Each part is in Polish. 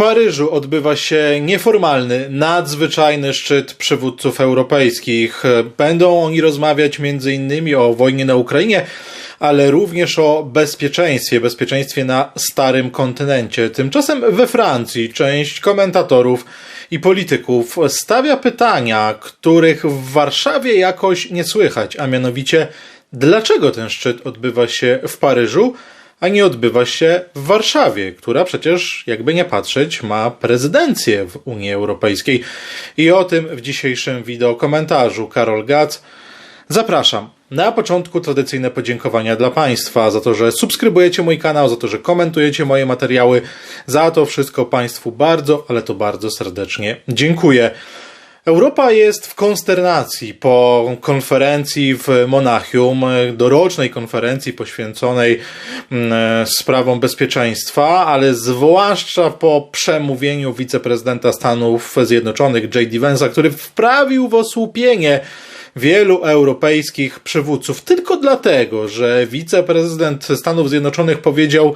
Paryżu odbywa się nieformalny, nadzwyczajny szczyt przywódców europejskich. Będą oni rozmawiać m.in. o wojnie na Ukrainie, ale również o bezpieczeństwie, bezpieczeństwie na starym kontynencie. Tymczasem we Francji część komentatorów i polityków stawia pytania, których w Warszawie jakoś nie słychać, a mianowicie dlaczego ten szczyt odbywa się w Paryżu? A nie odbywa się w Warszawie, która przecież, jakby nie patrzeć, ma prezydencję w Unii Europejskiej. I o tym w dzisiejszym wideo komentarzu Karol Gac. Zapraszam. Na początku tradycyjne podziękowania dla Państwa za to, że subskrybujecie mój kanał, za to, że komentujecie moje materiały. Za to wszystko Państwu bardzo, ale to bardzo serdecznie dziękuję. Europa jest w konsternacji po konferencji w Monachium, dorocznej konferencji poświęconej mm, sprawom bezpieczeństwa, ale zwłaszcza po przemówieniu wiceprezydenta Stanów Zjednoczonych J.D. Vance'a, który wprawił w osłupienie wielu europejskich przywódców tylko dlatego, że wiceprezydent Stanów Zjednoczonych powiedział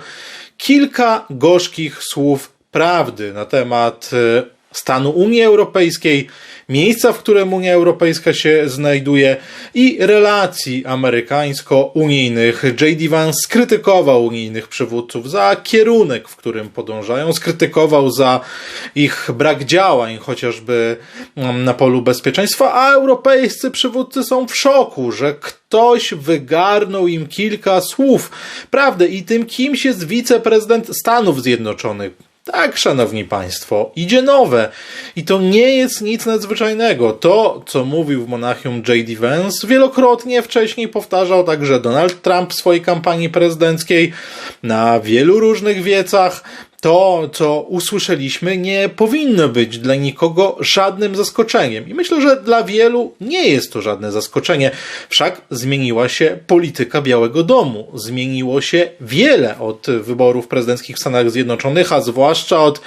kilka gorzkich słów prawdy na temat e, stanu Unii Europejskiej, miejsca, w którym Unia Europejska się znajduje i relacji amerykańsko-unijnych. J.D. Vance skrytykował unijnych przywódców za kierunek, w którym podążają, skrytykował za ich brak działań, chociażby mm, na polu bezpieczeństwa, a europejscy przywódcy są w szoku, że ktoś wygarnął im kilka słów. Prawdę i tym kimś jest wiceprezydent Stanów Zjednoczonych. Tak, szanowni państwo, idzie nowe. I to nie jest nic nadzwyczajnego. To, co mówił w Monachium J.D. Vance, wielokrotnie wcześniej powtarzał także Donald Trump w swojej kampanii prezydenckiej na wielu różnych wiecach to, co usłyszeliśmy, nie powinno być dla nikogo żadnym zaskoczeniem. I myślę, że dla wielu nie jest to żadne zaskoczenie. Wszak zmieniła się polityka Białego Domu. Zmieniło się wiele od wyborów prezydenckich w Stanach Zjednoczonych, a zwłaszcza od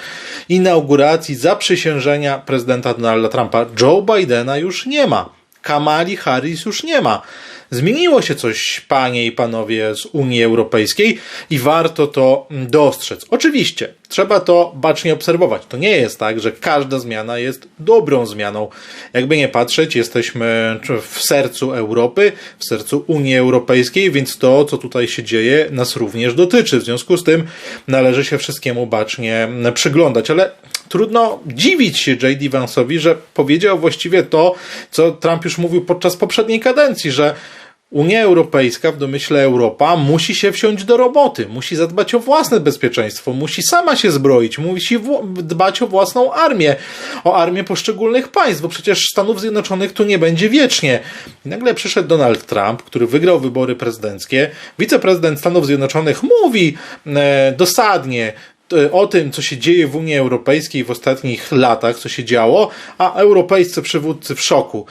inauguracji zaprzysiężenia prezydenta Donalda Trumpa. Joe Bidena już nie ma. Kamali Harris już nie ma. Zmieniło się coś, panie i panowie z Unii Europejskiej i warto to dostrzec. Oczywiście, trzeba to bacznie obserwować. To nie jest tak, że każda zmiana jest dobrą zmianą. Jakby nie patrzeć, jesteśmy w sercu Europy, w sercu Unii Europejskiej, więc to, co tutaj się dzieje, nas również dotyczy. W związku z tym należy się wszystkiemu bacznie przyglądać, ale trudno dziwić się J.D. Vance'owi, że powiedział właściwie to, co Trump już mówił podczas poprzedniej kadencji, że Unia Europejska, w domyśle Europa, musi się wsiąść do roboty, musi zadbać o własne bezpieczeństwo, musi sama się zbroić, musi dbać o własną armię, o armię poszczególnych państw, bo przecież Stanów Zjednoczonych tu nie będzie wiecznie. I nagle przyszedł Donald Trump, który wygrał wybory prezydenckie. Wiceprezydent Stanów Zjednoczonych mówi e, dosadnie, e, o tym, co się dzieje w Unii Europejskiej w ostatnich latach, co się działo, a europejscy przywódcy w szoku.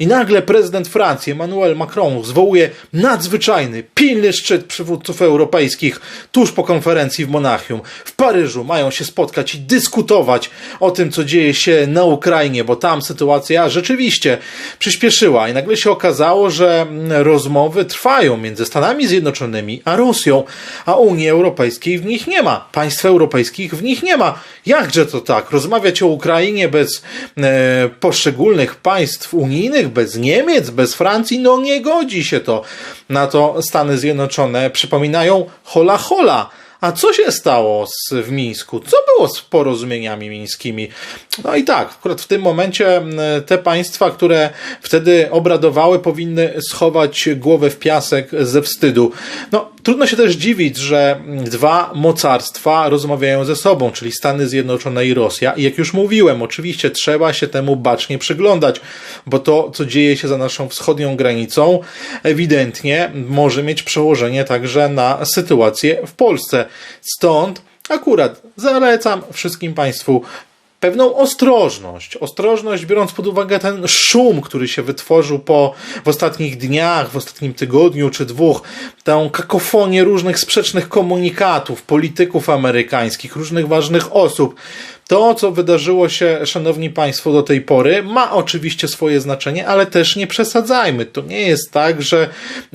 I nagle prezydent Francji, Emmanuel Macron, zwołuje nadzwyczajny, pilny szczyt przywódców europejskich tuż po konferencji w Monachium. W Paryżu mają się spotkać i dyskutować o tym, co dzieje się na Ukrainie, bo tam sytuacja rzeczywiście przyspieszyła. I nagle się okazało, że rozmowy trwają między Stanami Zjednoczonymi a Rosją, a Unii Europejskiej w nich nie ma. Państw europejskich w nich nie ma. Jakże to tak? Rozmawiać o Ukrainie bez e, poszczególnych państw unijnych, bez Niemiec, bez Francji, no nie godzi się to. Na to Stany Zjednoczone przypominają hola hola. A co się stało z, w Mińsku? Co było z porozumieniami mińskimi? No i tak, akurat w tym momencie te państwa, które wtedy obradowały, powinny schować głowę w piasek ze wstydu. No, trudno się też dziwić, że dwa mocarstwa rozmawiają ze sobą, czyli Stany Zjednoczone i Rosja. I jak już mówiłem, oczywiście trzeba się temu bacznie przyglądać, bo to, co dzieje się za naszą wschodnią granicą, ewidentnie może mieć przełożenie także na sytuację w Polsce. Stąd akurat zalecam wszystkim Państwu pewną ostrożność. Ostrożność, biorąc pod uwagę ten szum, który się wytworzył po, w ostatnich dniach, w ostatnim tygodniu czy dwóch, tę kakofonię różnych sprzecznych komunikatów, polityków amerykańskich, różnych ważnych osób. To, co wydarzyło się, szanowni państwo, do tej pory, ma oczywiście swoje znaczenie, ale też nie przesadzajmy. To nie jest tak, że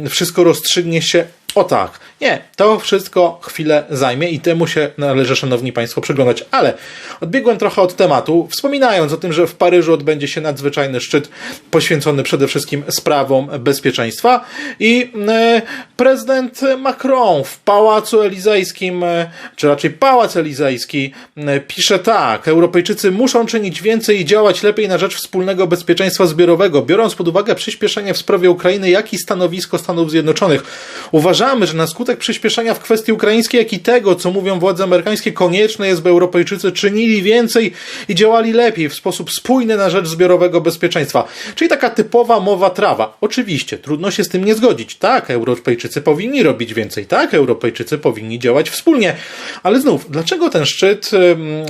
wszystko rozstrzygnie się O tak, nie, to wszystko chwilę zajmie i temu się należy, szanowni państwo, przyglądać. Ale odbiegłem trochę od tematu, wspominając o tym, że w Paryżu odbędzie się nadzwyczajny szczyt poświęcony przede wszystkim sprawom bezpieczeństwa i e, prezydent Macron w Pałacu Elizejskim, e, czy raczej Pałac Elizejski e, pisze tak, Europejczycy muszą czynić więcej i działać lepiej na rzecz wspólnego bezpieczeństwa zbiorowego, biorąc pod uwagę przyspieszenie w sprawie Ukrainy, jak i stanowisko Stanów Zjednoczonych. Uważamy, że na skutek przyspieszenia w kwestii ukraińskiej, jak i tego, co mówią władze amerykańskie, konieczne jest, by Europejczycy czynili więcej i działali lepiej w sposób spójny na rzecz zbiorowego bezpieczeństwa. Czyli taka typowa mowa trawa. Oczywiście, trudno się z tym nie zgodzić. Tak, Europejczycy powinni robić więcej. Tak, Europejczycy powinni działać wspólnie. Ale znów, dlaczego ten szczyt,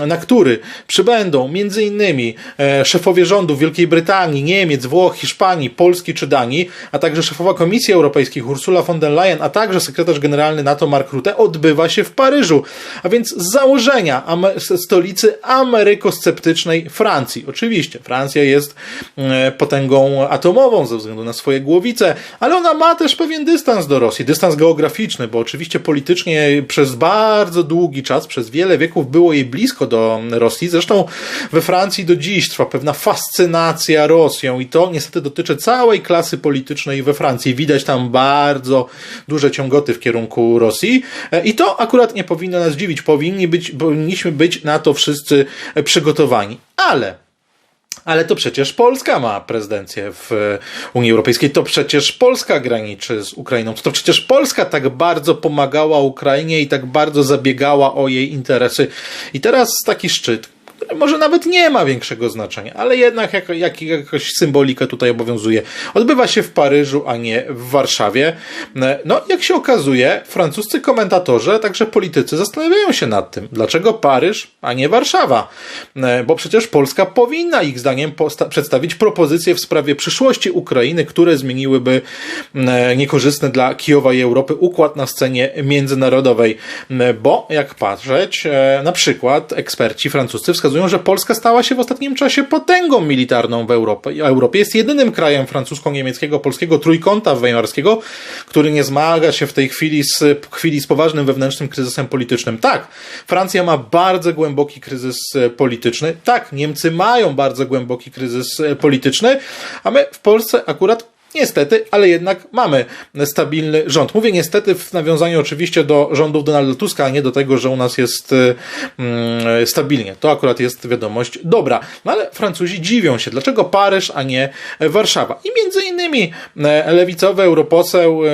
na który przybędą między innymi e, szefowie rządów Wielkiej Brytanii, Niemiec, Włoch, Hiszpanii, Polski czy Danii, a także szefowa Komisji Europejskiej Ursula von der Leyen, a także sekretarz generalny NATO Mark Rutte odbywa się w Paryżu. A więc z założenia stolicy amerykosceptycznej Francji. Oczywiście, Francja jest e, potęgą atomową ze względu na swoje głowice, ale ona ma też pewien dystans do Rosji, dystans geograficzny, bo oczywiście politycznie przez bardzo długi czas, przez wiele wieków było jej blisko do Rosji. Zresztą we Francji do dziś trwa pewna fascynacja Rosją i to niestety dotyczy całej klasy politycznej we Francji. Widać tam bardzo duże ciągoty w kierunku Rosji E, i to akurat nie powinno nas dziwić. Powinni być, powinniśmy być na to wszyscy przygotowani. Ale ale to przecież Polska ma prezydencję w Unii Europejskiej, to przecież Polska graniczy z Ukrainą, to przecież Polska tak bardzo pomagała Ukrainie i tak bardzo zabiegała o jej interesy. I teraz taki szczyt, który może nawet nie ma większego znaczenia, ale jednak jako, jak, jakoś symbolika tutaj obowiązuje. Odbywa się w Paryżu, a nie w Warszawie. No, jak się okazuje, francuscy komentatorzy, także politycy zastanawiają się nad tym, dlaczego Paryż, a nie Warszawa. Bo przecież Polska powinna ich zdaniem przedstawić propozycje w sprawie przyszłości Ukrainy, które zmieniłyby niekorzystny dla Kijowa i Europy układ na scenie międzynarodowej. Bo jak patrzeć, e, na przykład eksperci francuscy wskazują, że Polska stała się w ostatnim czasie potęgą militarną w Europie. Europie jest jedynym krajem francusko-niemieckiego, polskiego trójkąta weimarskiego, który nie zmaga się w tej chwili z, chwili z poważnym wewnętrznym kryzysem politycznym. Tak, Francja ma bardzo głęboki kryzys e, polityczny. Tak, Niemcy mają bardzo głęboki kryzys e, polityczny, a my w Polsce akurat Niestety, ale jednak mamy stabilny rząd. Mówię niestety w nawiązaniu oczywiście do rządów Donalda Tuska, a nie do tego, że u nas jest mm, stabilnie. To akurat jest wiadomość dobra. No ale Francuzi dziwią się, dlaczego Paryż, a nie Warszawa. I między innymi e, lewicowy europoseł e,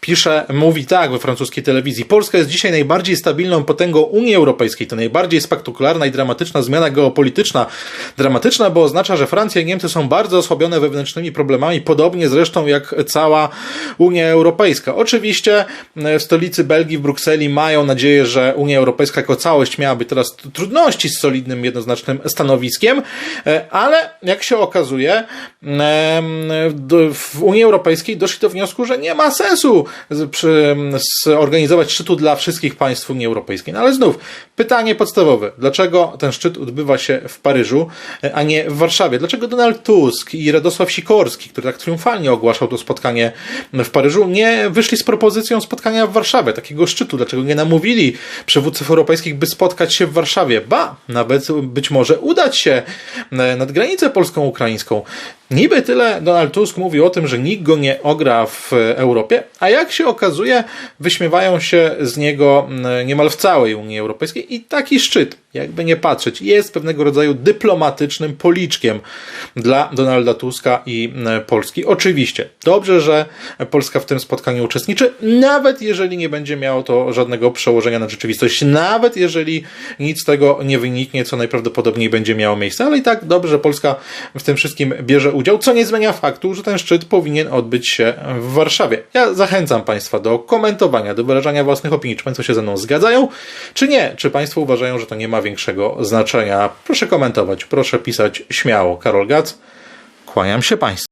pisze, mówi tak we francuskiej telewizji. Polska jest dzisiaj najbardziej stabilną potęgą Unii Europejskiej. To najbardziej spektakularna i dramatyczna zmiana geopolityczna. Dramatyczna, bo oznacza, że Francja i Niemcy są bardzo osłabione wewnętrznymi problemami, podobnie zresztą jak cała Unia Europejska. Oczywiście e, w stolicy Belgii, w Brukseli mają nadzieję, że Unia Europejska jako całość miałaby teraz trudności z solidnym, jednoznacznym stanowiskiem, e, ale jak się okazuje, w Unii Europejskiej doszli do wniosku, że nie ma sensu zorganizować szczytu dla wszystkich państw Unii Europejskiej. No ale znów, pytanie podstawowe. Dlaczego ten szczyt odbywa się w Paryżu, e, a nie w Warszawie? Dlaczego Donald Tusk i Radosław Sikorski, który tak triumfalnie ogłaszał to spotkanie w Paryżu, nie wyszli z propozycją spotkania w Warszawie, takiego szczytu? Dlaczego nie namówili przywódców europejskich, by spotkać się w Warszawie? Ba, nawet być może udać się e, nad granicę polską-ukraińską. Niby tyle Donald Tusk mówi o tym, że nikt go nie ogra w Europie, a jak się okazuje, wyśmiewają się z niego mm, niemal w całej Unii Europejskiej i taki szczyt, jakby nie patrzeć, jest pewnego rodzaju dyplomatycznym policzkiem dla Donalda Tuska i mm, Polski. Oczywiście, dobrze, że Polska w tym spotkaniu uczestniczy, nawet jeżeli nie będzie miało to żadnego przełożenia na rzeczywistość, nawet jeżeli nic z tego nie wyniknie, co najprawdopodobniej będzie miało miejsce, ale i tak dobrze, że Polska w tym wszystkim bierze udział, co nie zmienia faktu, że ten szczyt powinien odbyć się w Warszawie. Ja zachęcam Państwa do komentowania, do wyrażania własnych opinii, czy Państwo się ze mną zgadzają, czy nie, czy Państwo uważają, że to nie ma większego znaczenia. Proszę komentować, proszę pisać śmiało. Karol Gac, kłaniam się Państwu.